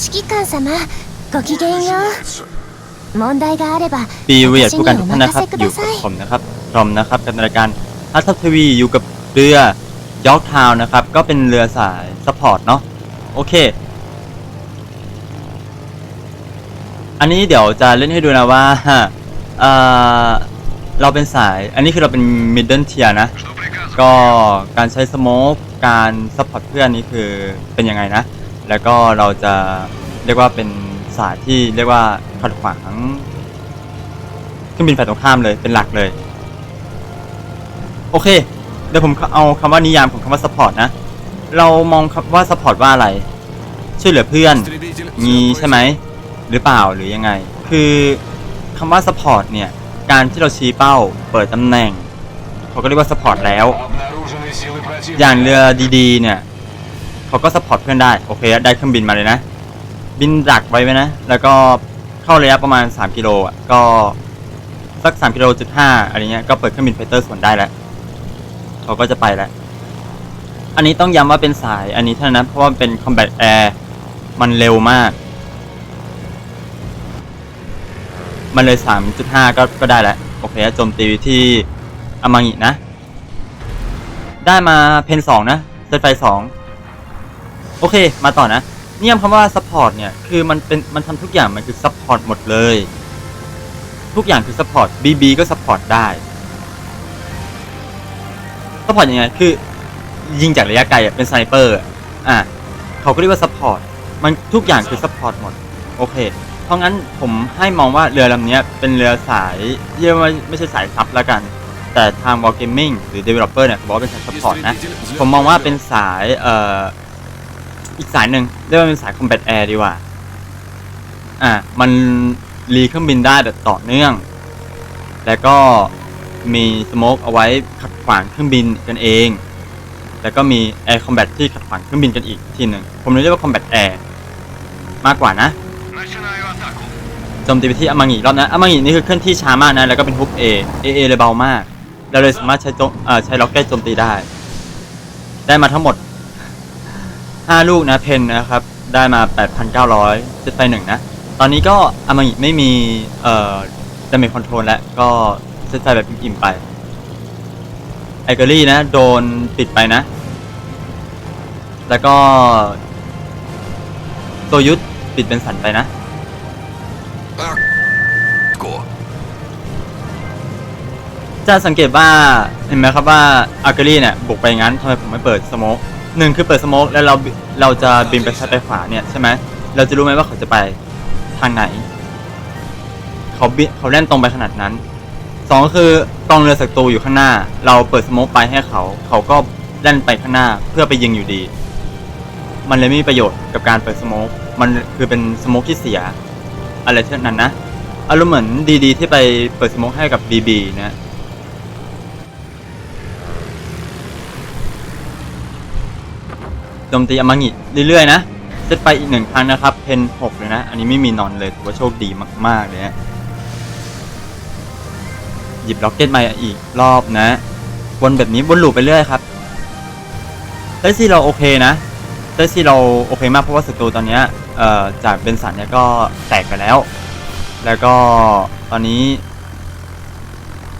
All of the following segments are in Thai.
指揮官様ごきげんよう問題があれば ปีเวียด 私 ผู้ に การ お ทุกท่านนะ 任 ครับ せく อยู่ ださ กับ い ผมนะครับรอมนะครับกับรายการฮัททีวีอยู่กับเรือยอร์กทาวนะครับ ก็เป็นเรือสายซัพพอร์ตเนาะโอเค อันนี้เดี๋ยวจะเล่นให้ดูนะว่าเอ่อเราเป็นสาย อันนี้คือเราเป็นมิดเดิลเทียนะ ก็การใช้สโมกการซัพพอร์ตเพื่อนนี่คือเป็นยังไงนะ แล้วก็เราจะเรียกว่าเป็นสายที่เรียกว่าขัดขวางเครื่องบินฝ่ายตรงข้ามเลยเป็นหลักเลย โอเค เดี๋ยวผมเอาคำว่านิยามของคำว่าซัพพอร์ตนะ เรามองคำว่าซัพพอร์ตว่าอะไร ช่วยเหลือเพื่อนงี้ใช่ไหม หรือเปล่าหรือยังไง คือคำว่าซัพพอร์ตเนี่ย การที่เราชี้เป้าเปิดตำแหน่งเขาก็เรียกว่าซัพพอร์ตแล้ว อย่างเรือดีๆเนี่ย เขาก็ซัพพอร์ตเพื่อนได้ โอเค ได้เครื่องบินมาเลยนะ บินดักไว้ไหมนะ แล้วก็เข้าระยะประมาณ 3 กิโลอะ ก็ สัก 3 กิโลจุดห้าอะไรเงี้ย ก็เปิดเครื่องบินไฟเตอร์ส่วนได้แล้ว เขาก็จะไปแล้ว อันนี้ต้องย้ำว่าเป็นสายอันนี้เท่านั้นเพราะว่าเป็น combat air มันเร็วมาก มันเลย 3.5 ก็ก็ได้แล้ว โอเคโจมตีที่อามางินะ ได้มาเพนสองนะเซตไฟสอง โอเค มาต่อนะ นิยามคำว่าซัพพอร์ตเนี่ย คือมันเป็น มันทำทุกอย่างมันคือซัพพอร์ตหมดเลย ทุกอย่างคือซัพพอร์ตบีบีก็ซัพพอร์ตได้ซัพพอร์ตยังไง คือ ยิงจากระยะไกลอะเป็นสไนเปอร์ อะ เขาก็เรียกว่าซัพพอร์ตมันทุกอย่างคือซัพพอร์ตหมด โอเค เพราะงั้นผมให้มองว่าเรือลำนี้เป็นเรือสายเรียกว่าไม่ใช่สายซับแล้วกัน แต่ทาง War Gaming หรือ Developer เนี่ยเขาบอกว่าเป็นสายซัพพอร์ตนะ ผมมองว่าเป็นสาย เอ่อ อีกสายหนึ่งเรียกว่าเป็นสาย Combat Air ดีกว่า อะมันรีเครื่องบินได้แบบต่อเนื่อง แล้วก็มีสโมกเอาไว้ขัดขวางเครื่องบินกันเอง แล้วก็มี Air Combat ที่ขัดขวางเครื่องบินกันอีกทีหนึ่งผมเรียกว่า Combat Air มากกว่านะโจมตีไปที่อามางิรอบนะอามางินี่คือเคลื่อนที่ช้ามากนะ แล้วก็เป็นฮุกเอเอเอเลยเบามาก เราเลยสามารถใช้โจมเอ่อใช้ล็อกเก็ตโจมตีได้ ได้มาทั้งหมด 5ลูกนะเพนนะครับ ได้มา 8,900เซตไฟหนึ่งนะ ตอนนี้ก็อามางิไม่มี เอ่อดาเมจคอนโทรลแล้วก็เซตไฟแบบอิ่มๆไป ไอเกอรี่นะ โดนปิดไปนะ แล้วก็โซยุทธปิดเป็นสันไปนะจะสังเกตว่าเห็นไหมครับว่าอาร์เกอรี่เนี่ยบุกไปงั้นทำไมผมไม่เปิดสโมก หนึ่งคือเปิดสโมกแล้วเราเราจะบินไปซ้ายไปขวาเนี่ยใช่ไหมเราจะรู้ไหมว่าเขาจะไปทางไหน เขาบิเขาเล่นตรงไปขนาดนั้นสองก็คือกองเรือศัตรูอยู่ข้างหน้า เราเปิดสโมกไปให้เขา เขาก็เล่นไปข้างหน้าเพื่อไปยิงอยู่ดี มันเลยไม่มีประโยชน์กับการเปิดสโมกมันคือเป็นสโมกที่เสีย อะไรเช่นนั้นนะอารมณ์เหมือนดีๆที่ไปเปิดสโมกให้กับบีบีนะ โจมตีอามางิเรื่อยๆนะเซตไปอีกหนึ่งครั้งนะครับเพนหกเลยนะ อันนี้ไม่มีนอนเลยถือว่าโชคดีมากๆเลยนะหยิบล็อกเก็ตมาอีกรอบนะวนแบบนี้วนลูปไปเรื่อยครับเซตซีเราโอเคนะเซตซีเราโอเคมากเพราะว่าศัตรูตอนนี้เอ่อจากเบนสันเนี่ยก็แตกไปแล้ว แล้วก็ตอนนี้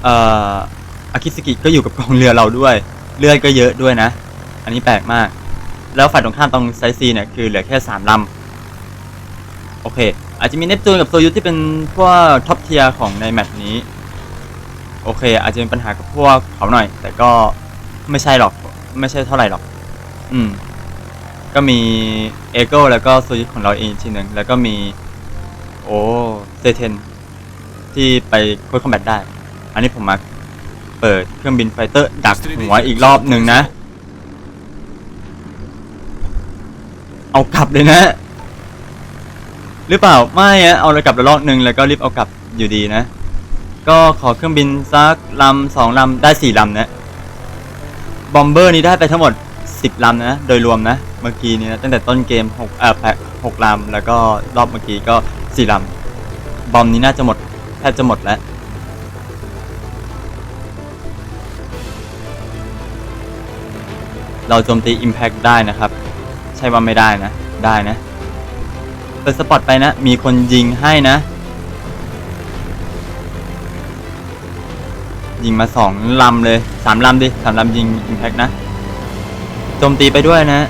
เอ่ออากิสกิก็อยู่กับกองเรือเราด้วย เลือดก็เยอะด้วยนะ อันนี้แปลกมาก แล้วฝ่ายตรงข้ามตรงไซซีเนี่ยคือเหลือแค่ 3ลำ โอเค อาจจะมีเนปจูนกับโซยุทที่เป็นพวกท็อปเทียร์ของในแมตช์นี้ โอเค อาจจะมีปัญหากับพวกเขาหน่อย แต่ก็ไม่ใช่หรอก ไม่ใช่เท่าไหร่หรอก อืม ก็มีเอโก้แล้วก็โซยุทของเราเองทีหนึ่งแล้วก็มี โอ้เซเทนที่ไปคุยคอมแบทได้ อันนี้ผมมาเปิดเครื่องบินไฟเตอร์ดักหัวอีกรอบหนึ่งนะ เอากลับเลยนะ หรือเปล่าไม่อะเอาเลยกลับระลอกหนึ่งแล้วก็รีบเอากลับอยู่ดีนะ ก็ขอเครื่องบินสักลำสองลำได้สี่ลำนะบอมเบอร์นี้ได้ไปทั้งหมดสิบลำนะโดยรวมนะ เมื่อกี้นี้นะตั้งแต่ต้นเกมหกเอ่อแปดหกลำแล้วก็รอบเมื่อกี้ก็สี่ลำบอมนี้น่าจะหมดแทบจะหมดแล้วเราโจมตี Impact ได้นะครับ ช่ว่าไม่ได้นะ ได้นะ เปิดสปอตไปนะ มีคนยิงให้นะ ยิงมาสองลำเลยสามลำดิสามลำยิงอิมแพกนะ โจมตีไปด้วยนะ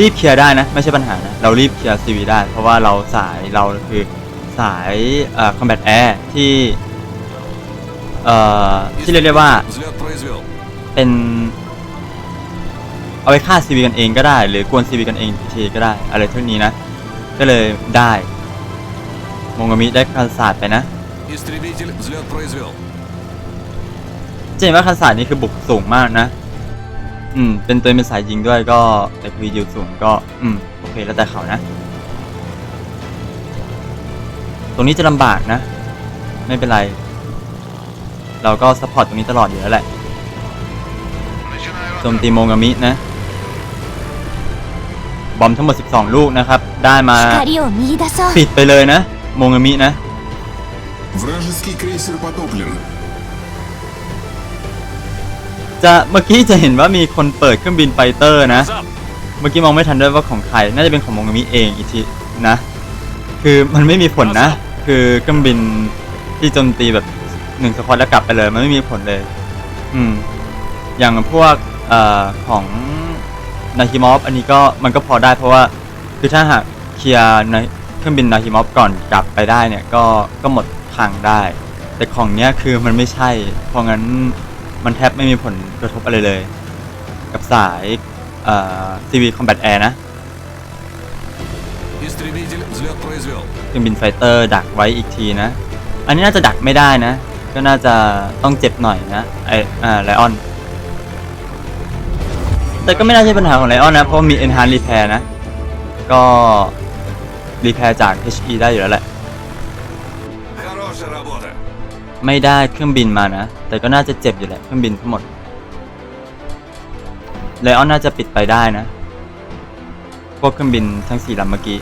รีบเคลียร์ได้นะ ไม่ใช่ปัญหานะ เรารีบเคลียร์ซีวีได้ เพราะว่าเราสายเราคือสายเอ่อคอมแบทแอร์ที่เอ่อที่เรียกได้ว่าเป็นเอาไปฆ่าซีวีกันเองก็ได้ หรือกวนซีวีกันเองทีก็ได้ อะไรเท่านี้นะ ก็เลยได้มงกมิได้คันศาสตร์ไปนะเจนว่าคันศาสตร์นี้คือบุกสูงมากนะ อืม เป็นตัวเป็นสายยิงด้วยก็แต่รีดิวสูงก็ อืม โอเคแล้วแต่เขานะ ตรงนี้จะลำบากนะ ไม่เป็นไร เราก็ซัพพอร์ตตรงนี้ตลอดอยู่แล้วแหละโจมตีโมงามินะ บอมทั้งหมด 12 ลูกนะครับ ได้มาปิดไปเลยนะ โมงามินะ จะเมื่อกี้จะเห็นว่ามีคนเปิดเครื่องบินไฟเตอร์นะ เมื่อกี้มองไม่ทันด้วยว่าของใคร น่าจะเป็นของมงมิเองอิทีนะ คือมันไม่มีผลนะ คือเครื่องบินที่โจมตีแบบหนึ่งสควอตแล้วกลับไปเลย มันไม่มีผลเลย อืม อย่างพวกอของนาฮิมอฟอันนี้ก็มันก็พอได้เพราะว่า คือถ้าหากเคลียในเครื่องบินนาฮิมอฟก่อนกลับไปได้เนี่ยก็ก็หมดทางได้ แต่ของเนี้ยคือมันไม่ใช่ เพราะงั้น มันแทบไม่มีผลกระทบอะไรเลย กับสายเอ่อ CV Combat Air นะ Истребитель взлет произвел. เครื่องบินไฟเตอร์ดักไว้อีกทีนะ อันนี้น่าจะดักไม่ได้นะ ก็น่าจะต้องเจ็บหน่อยนะ ไออ่าไลออน แต่ก็ไม่น่าใช่ปัญหาของไลออนนะ เพราะว่ามี Enhanced Repair นะ ก็ Repair จาก HE ได้อยู่แล้วแหละ ไม่ได้เครื่องบินมานะ แต่ก็น่าจะเจ็บอยู่แหละเครื่องบินทั้งหมดไลออนน่าจะปิดไปได้นะ พวกเครื่องบินทั้งสี่ลำเมื่อกี้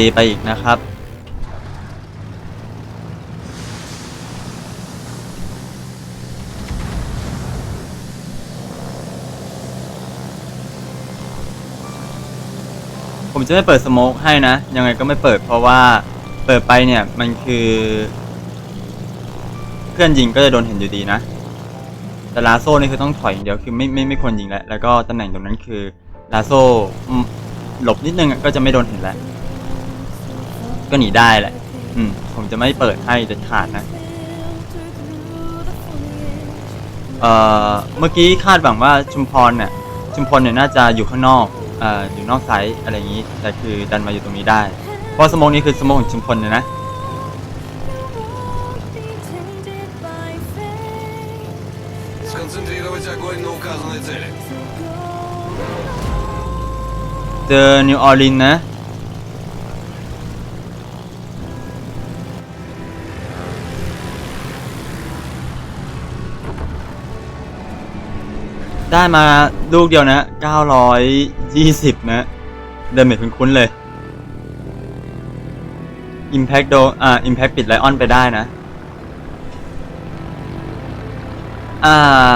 ตีไปอีกนะครับ ผมจะไม่เปิดสโมกให้นะ ยังไงก็ไม่เปิดเพราะว่าเปิดไปเนี่ยมันคือ เพื่อนยิงก็จะโดนเห็นอยู่ดีนะ แต่ลาโซ่นี่คือต้องถอยอย่างเดียวคือไม่ไม่ไม่ควรยิงแล้วแล้วก็ตำแหน่งตรงนั้นคือลาโซ่หลบนิดนึงก็จะไม่โดนเห็นแล้ว ก็หนีได้แหละ อืม ผมจะไม่เปิดให้เด็ดขาดนะ เอ่อ เมื่อกี้คาดหวังว่าชุมพรเนี่ยชุมพรเนี่ยน่าจะอยู่ข้างนอกเอ่ออยู่นอกไซต์อะไรอย่างนี้ แต่คือดันมาอยู่ตรงนี้ได้ เพราะสมองนี้คือสมองของชุมพรเลยนะเจอนิวออร์ลินนะ ได้มาลูกเดียวนะ 920 นะ เดเมจคุ้นๆเลย Impact โดอ่า Impact ปิดไลออนไปได้นะ อ่า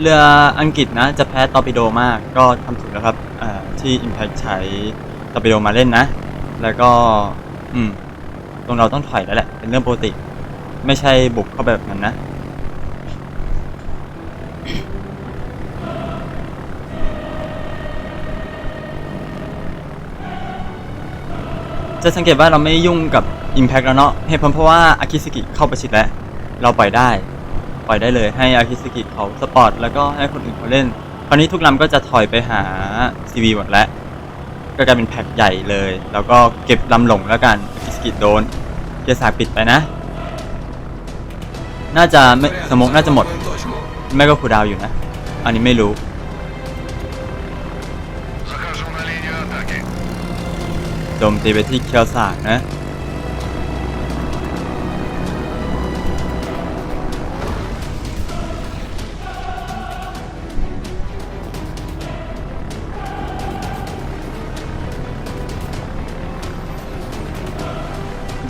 เรืออังกฤษนะ จะแพ้ตอร์ปิโดมาก ก็ทำถูกแล้วครับ อ่า ที่ Impact ใช้ตอร์ปิโดมาเล่นนะ แล้วก็ อืม ตรงเราต้องถอยแล้วแหละ เป็นเรื่องปกติ ไม่ใช่บุกเข้าแบบนั้นนะ จะสังเกตว่าเราไม่ยุ่งกับ Impact แล้วเนาะเหตุผลเพราะว่าอากิสกิเข้าประชิดแล้ว เราปล่อยได้ ปล่อยได้เลยให้อากิสกิเขาสปอร์ตแล้วก็ให้คนอื่นเขาเล่น คราวนี้ทุกลำก็จะถอยไปหา CV หมดแล้ว ก็กลายเป็นแพ็คใหญ่เลย แล้วก็เก็บลำหลงแล้วกันอากิสกิโดนเจสากปิดไปนะ น่าจะไม่สมองน่าจะหมด ไม่ก็คูดาวอยู่นะ อันนี้ไม่รู้ โจมตีไปที่เคียวสากนะ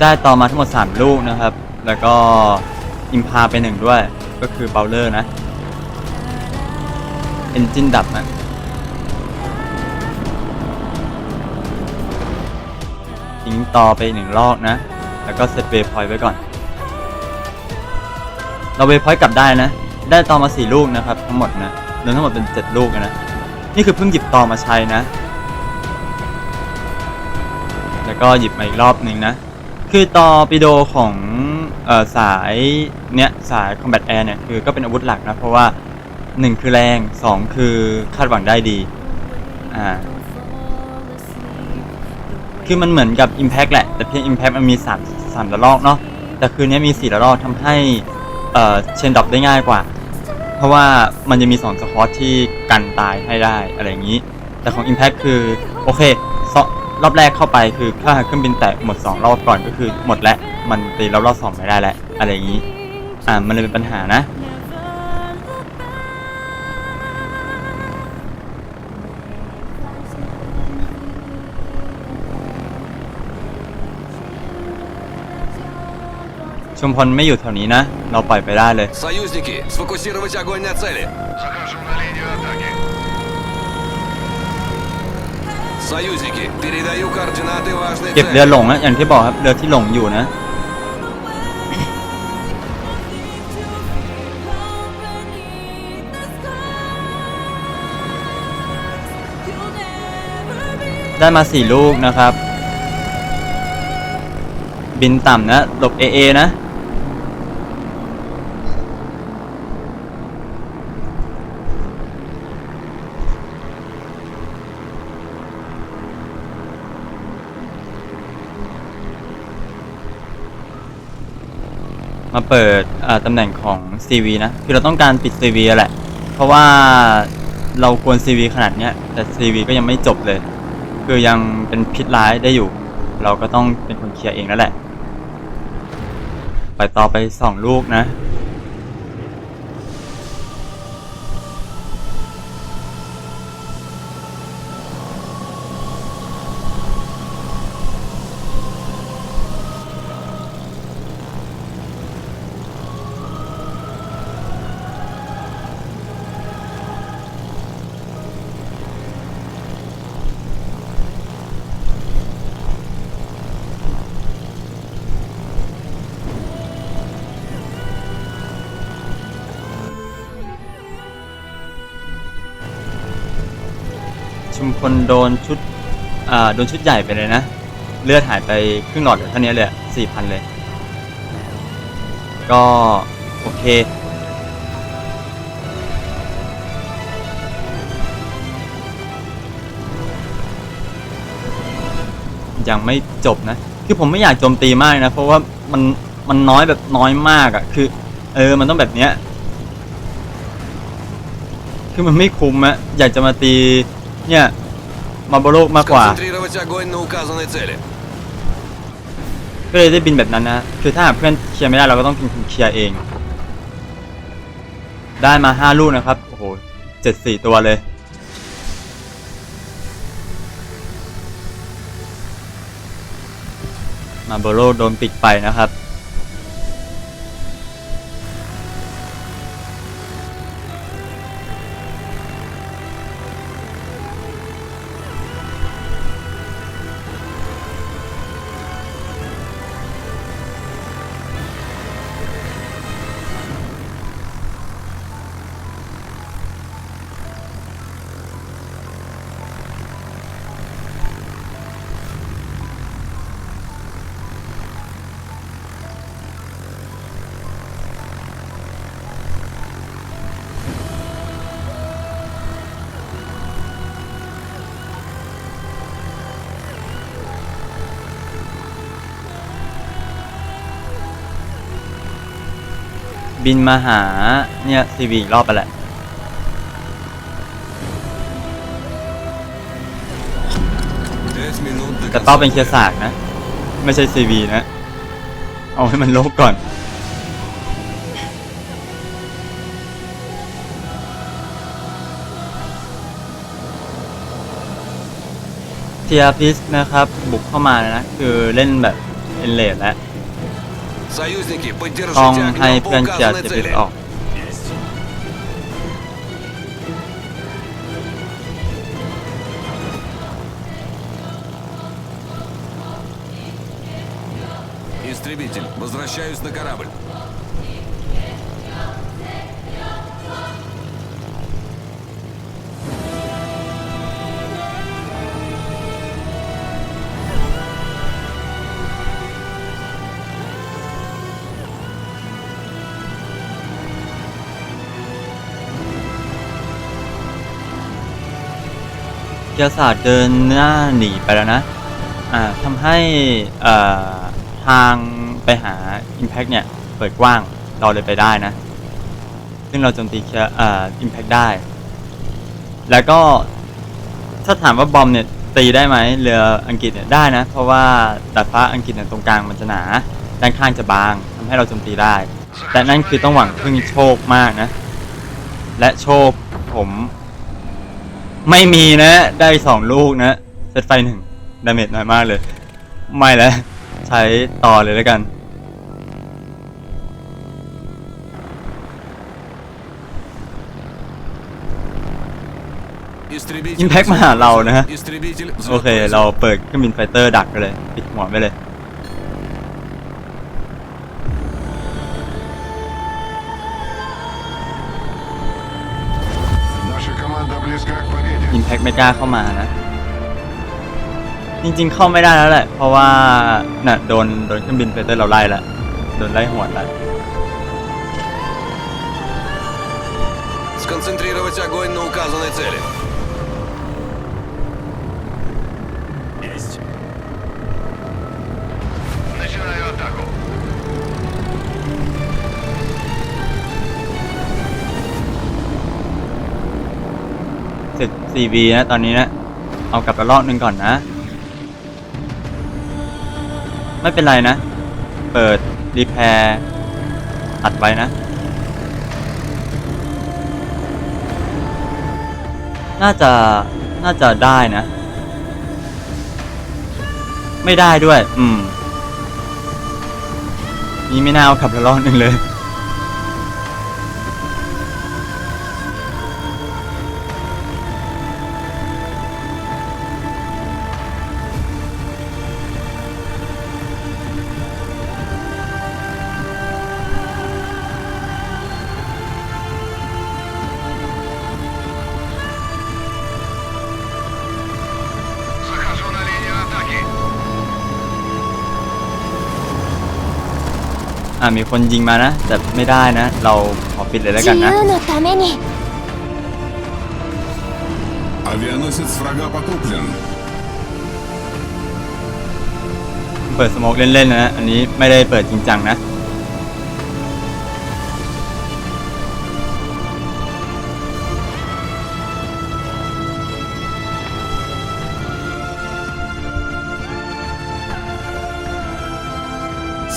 ได้ต่อมาทั้งหมด 3 ลูกนะครับ แล้วก็อิมพาไปหนึ่งด้วย ก็คือเบลเลอร์นะ เอนจินดับนะ ทิ้งต่อไปหนึ่งลอกนะ แล้วก็เซตเวพอยต์ไว้ก่อน เราเวพอยต์กลับได้นะ ได้ต่อมา4ลูกนะครับ ทั้งหมดนะรวมทั้งหมดเป็น7ลูกนะ นี่คือเพิ่งหยิบต่อมาใช้นะ แล้วก็หยิบมาอีกรอบหนึ่งนะ คือตอปิโดของออสายเนี้ยสาย Combat Air เนี่ยคือก็เป็นอาวุธหลักนะ เพราะว่า 1 คือแรง 2 คือคาดหวังได้ดี อ่า คือมันเหมือนกับ Impact แหละ แต่เพียง Impact มันมี3 3ระลอกเนาะแต่คืนนี้มี4ระลอกทำให้เอ่อเชนดรอปได้ง่ายกว่า เพราะว่ามันจะมี2สควอตที่กันตายให้ได้อะไรอย่างนี้ แต่ของ Impact คือ โอเคสรอบแรกเข้าไปคือถ้าเครื่องบินแตกหมด 2 รอบก่อนก็คือหมดแล้ว มันตีรอบรอบสองไม่ได้แล้วอะไรอย่างนี้ อ่ามันเลยเป็นปัญหานะ ชุมพลไม่อยู่แถวนี้นะ เราปล่อยไปได้เลย Союзники, сфокусировать огонь на цели. Захожу на линию атаки. Союзники, передаю координаты важной เก็บเรือ цели. หลงนะอย่างที่บอกครับ เรือที่หลงอยู่นะ ได้มาสี่ลูกนะครับ บินต่ำนะ หลบ AA นะ มาเปิดตำแหน่งของ CV นะ คือเราต้องการปิด CV แหละ เพราะว่าเราควร CV ขนาดเนี้ย แต่ CV ก็ยังไม่จบเลย คือยังเป็นพิษร้ายได้อยู่ เราก็ต้องเป็นคนเคลียร์เองแล้วแหละ ไปต่อไปสองลูกนะ ชุมพลโดนชุด อ่า โดนชุดใหญ่ไปเลยนะ เลือดหายไปครึ่งหลอดเหลือเท่านี้เลยสี่พันเลย ก็ โอเค ยังไม่จบนะ คือผมไม่อยากโจมตีมากนะ เพราะว่ามันมันน้อยแบบน้อยมากอะ่ะ คือ เออ มันต้องแบบเนี้ย คือมันไม่คุ้มอะอยากจะมาตี เนี่ย มาโบโลกมากกว่า Сконцентрировать огонь на указанной цели. ก็เลยได้บินแบบนั้นนะ คือถ้าหากเพื่อนเคลียร์ไม่ได้เราก็ต้องเป็นคนเคลียร์เอง ได้มาห้าลูกนะครับ โอ้โหเจ็ดสี่ตัวเลย มาโบโลโดนปิดไปนะครับ บินมาหาเนี่ยทีวีรอบไปแหละกระต้องเป็นเคียสากนะ ไม่ใช่ซีวีนะ เอาให้มันลบก่อน เทียพิสนะครับ บุกเข้ามานะ คือเล่นแบบเอ็นเลดแล้ว Союзники, поддержите огнем по указанной цели. Истребитель, возвращаюсь на корабль. ยร์ศาสตร์เดินหน้าหนีไปแล้วนะ อ่าทำให้อ่อทางไปหา Impact เนี่ย เปิดกว้างเราเลยไปได้นะ ซึ่งเราโจมตีอ่า Impact ได้ แล้วก็ถ้าถามว่าบอมเนี่ยตีได้ไหมเรืออังกฤษเนี่ยได้นะ เพราะว่าดาดฟ้าอังกฤษเนี่ยตรงกลางมันจะหนา ด้านข้างจะบางทำให้เราโจมตีได้ แต่นั่นคือต้องหวังพึ่งโชคมากนะ และโชคผม ไม่มีนะ ได้สองลูกนะเซตไฟหนึ่งดาเมจน้อยมากเลย ไม่แล้ว ใช้ต่อเลยแล้วกัน อิมแพกมาหาเรานะฮะ โอเค เราเปิดเครื่องบินไฟเตอร์ดักไปเลย ปิดหัวไปเลย ไม่กล้าเข้ามานะ จริงๆเข้าไม่ได้แล้วแหละ เพราะว่าน่ะโดนโดนเครื่องบินไฟเตอร์เราไล่แล้วโดนไล่หวดแล้ว Сконцентрировать огонь на указанной цели. 4B นะตอนนี้นะ เอากลับไปรอบหนึ่งก่อนนะ ไม่เป็นไรนะ เปิดรีแพร์อัดไว้นะ น่าจะ น่าจะได้นะ ไม่ได้ด้วย อืม นี่ไม่น่าเอาขับไปรอบหนึ่งเลย อ่ามีคนยิงมานะ แต่ไม่ได้นะ เราขอปิดเลยแล้วกันนะเปิดสมองเล่นๆนะ อันนี้ไม่ได้เปิดจริงจังนะ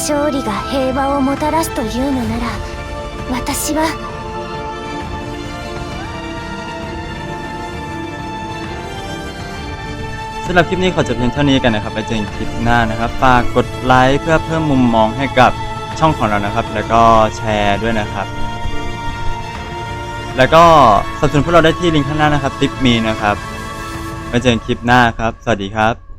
勝利が平和をもたらすというのなら私はสำหรับคลิปนี้ขอจบเพียงเท่านี้กันนะครับไปเจอกันคลิปหน้านะครับฝากกดไลค์เพื่อเพิ่มมุมมองให้กับช่องของเรานะครับ แล้วก็แชร์ด้วยนะครับ แล้วก็สนับสนุนพวกเราได้ที่ลิงก์ข้างหน้านะครับ ติปมีนะครับไปเจอกันคลิปหน้าครับ สวัสดีครับ